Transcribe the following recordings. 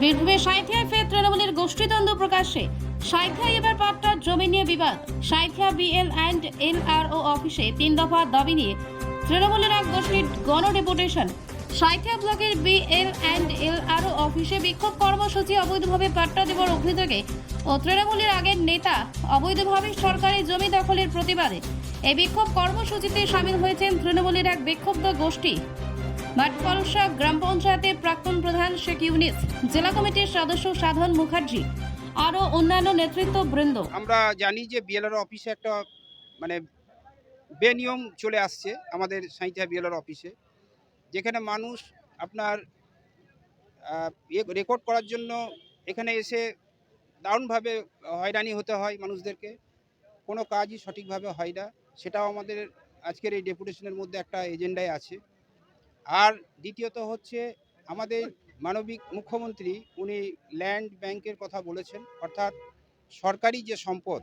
বীরভূমের সাঁথিয়ায় ফের তৃণমূলের গোষ্ঠীদ্বন্দ্ব প্রকাশ্যে। সাঁথিয়ায় এবার পাট্টার জমি নিয়ে বিবাদ। Santhia BL and L R O অফিসে তিন দফা দাবি নিয়ে তৃণমূলের এক গোষ্ঠীর গণ ডেপুটেশন। সাঁথিয়া ব্লকের বিএল অ্যান্ড এল আর অফিসে বিক্ষোভ কর্মসূচি অবৈধভাবে পাট্টা দেওয়ার অভিযোগে ও তৃণমূলের আগের নেতা অবৈধভাবে সরকারি জমি দখলের প্রতিবাদে। এই বিক্ষোভ কর্মসূচিতে সামিল হয়েছেন তৃণমূলের এক বিক্ষুব্ধ গোষ্ঠী। মাঠকলসা গ্রাম পঞ্চায়েতের প্রাক্তন প্রধান শেখ ইউনিস, জেলা কমিটির সদস্য সাধন মুখার্জি, আরও অন্যান্য নেতৃত্ববৃন্দ আমরা জানি যে বিএলআর অফিসে একটা মানে বেনিয়ম চলে আসছে আমাদের সাঁইথিয়া বিএলআর অফিসে, যেখানে মানুষ আপনার রেকর্ড করার জন্য এখানে এসে দারুণভাবে হয়রানি হতে হয় মানুষদেরকে, কোনো কাজই সঠিকভাবে হয় না, সেটাও আমাদের আজকের এই ডেপুটেশনের মধ্যে একটা এজেন্ডায় আছে। আর দ্বিতীয়ত হচ্ছে আমাদের মানবিক মুখ্যমন্ত্রী, উনি ল্যান্ড ব্যাংকের কথা বলেছেন। অর্থাৎ সরকারি যে সম্পদ,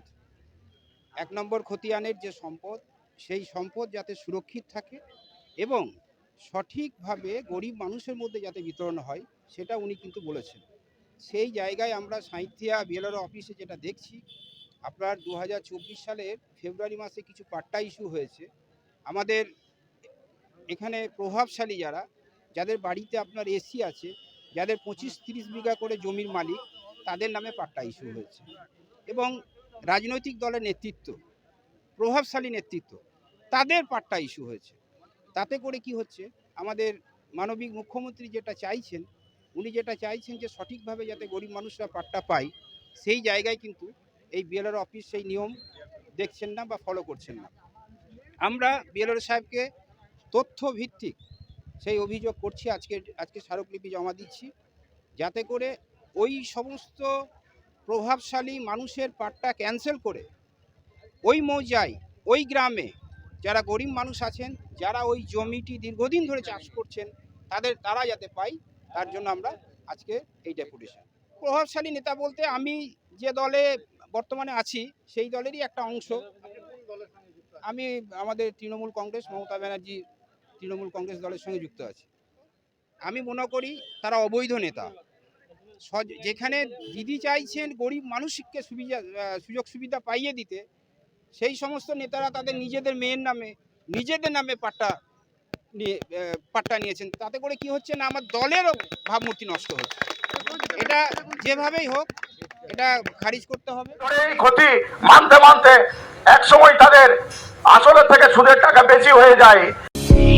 এক নম্বর খতিয়ানের যে সম্পদ, সেই সম্পদ যাতে সুরক্ষিত থাকে এবং সঠিকভাবে গরিব মানুষের মধ্যে যাতে বিতরণ হয়, সেটা উনি কিন্তু বলেছেন। সেই জায়গায় আমরা সাঁইথিয়া বিএলআর অফিসে যেটা দেখছি, আপনার দু হাজার চব্বিশ সালের ফেব্রুয়ারি মাসে কিছু পাট্টা ইস্যু হয়েছে। আমাদের এখানে প্রভাবশালী যারা, যাদের বাড়িতে আপনার এসি আছে, যাদের পঁচিশ তিরিশ বিঘা করে জমির মালিক, তাদের নামে পাট্টা ইস্যু হয়েছে। এবং রাজনৈতিক দলের নেতৃত্ব, প্রভাবশালী নেতৃত্ব, তাদের পাট্টা ইস্যু হয়েছে। তাতে করে কি হচ্ছে, আমাদের মানবিক মুখ্যমন্ত্রী যেটা চাইছেন, উনি যেটা চাইছেন যে সঠিকভাবে যাতে গরিব মানুষরা পাট্টা পায়, সেই জায়গায় কিন্তু এই বিএলআর অফিস সেই নিয়ম দেখছেন না বা ফলো করছেন না। আমরা বিএলআর সাহেবকে তথ্য ভিত্তিক সেই অভিযোগ করছি, আজকে আজকে স্মারকলিপি জমা দিচ্ছি। যাতে করে ওই সমস্ত প্রভাবশালী মানুষের পাট্টা ক্যান্সেল করে ওই মৌজায়, ওই গ্রামে যারা গরিব মানুষ আছেন, যারা ওই জমিটি দীর্ঘদিন ধরে চাষ করছেন, তাদের, তারা যাতে পাই তার জন্য আমরা আজকে এই ডেপুটেশন। প্রভাবশালী নেতা বলতে আমি যে দলে বর্তমানে আছি, সেই দলেরই একটা অংশ। আমি আমাদের তৃণমূল কংগ্রেস মমতা ব্যানার্জি তৃণমূল কংগ্রেস দলের সঙ্গে যুক্ত আছে। আমি মনে করি তারা অবৈধ নেতা। যেখানে দিদি চাইছেন গরিব মানুষকে সুবিধা সুযোগ সুবিধা পাইয়ে দিতে, সেই সমস্ত নেতারা তাদের নিজেদের মেয়ের নামে, নিজেদের নামে পাট্টা নিয়ে পাট্টা নিয়েছেন। তাতে করে কি হচ্ছে না, আমার দলেরও ভাবমূর্তি নষ্ট হচ্ছে। এটা যেভাবেই হোক, এটা খারিজ করতে হবে। এই ক্ষতি মানতে মানতে এক সময় তাদের আসলের থেকে সুদের টাকা বেশি হয়ে যায়।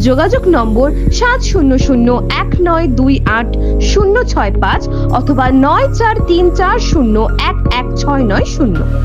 যোগাযোগ নম্বর সাত শূন্য শূন্য এক নয় দুই আট শূন্য ছয় পাঁচ অথবা নয় চার তিন চার শূন্য এক এক ছয় নয় শূন্য।